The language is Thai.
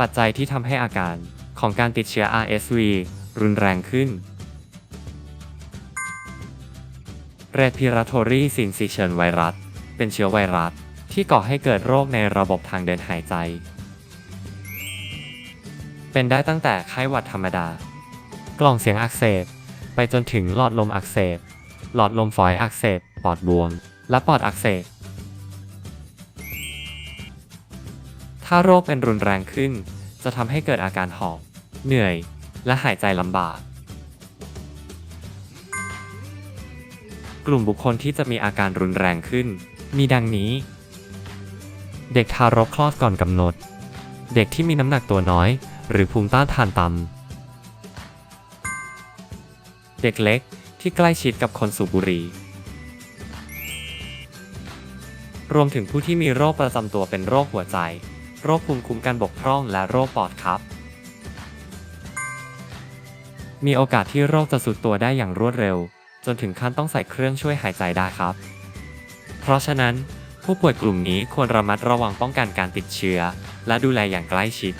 ปัจจัยที่ทำให้อาการของการติดเชื้อ RSV รุนแรงขึ้น Respiratory Syncytial Virus เป็นเชื้อไวรัสที่ก่อให้เกิดโรคในระบบทางเดินหายใจ เป็นได้ตั้งแต่ไข้หวัดธรรมดา กล่องเสียงอักเสบ ไปจนถึงหลอดลมอักเสบ หลอดลมฝอยอักเสบ ปอดบวม และปอดอักเสบ ถ้าโรคเป็นรุนแรงขึ้น จะทำให้เกิดอาการหอบ เหนื่อย และหายใจลำบาก กลุ่มบุคคลที่จะมีอาการรุนแรงขึ้น มีดังนี้ เด็กทารกคลอดก่อนกำหนด เด็กที่มีน้ำหนักตัวน้อย หรือภูมิต้านทานต่ำเด็กเล็กที่ใกล้ชิดกับคนสูบบุหรี่รวมถึงผู้ที่มีโรคประจำตัวเป็นโรคหัวใจ โรคภูมิคุ้มกันบกพร่องและโรคปอดครับ มีโอกาสที่โรคจะสุดตัวได้อย่างรวดเร็ว จนถึงขั้นต้องใส่เครื่องช่วยหายใจได้ครับ เพราะฉะนั้น ผู้ป่วยกลุ่มนี้ควรระมัดระวังป้องกันการติดเชื้อ และดูแลอย่างใกล้ชิด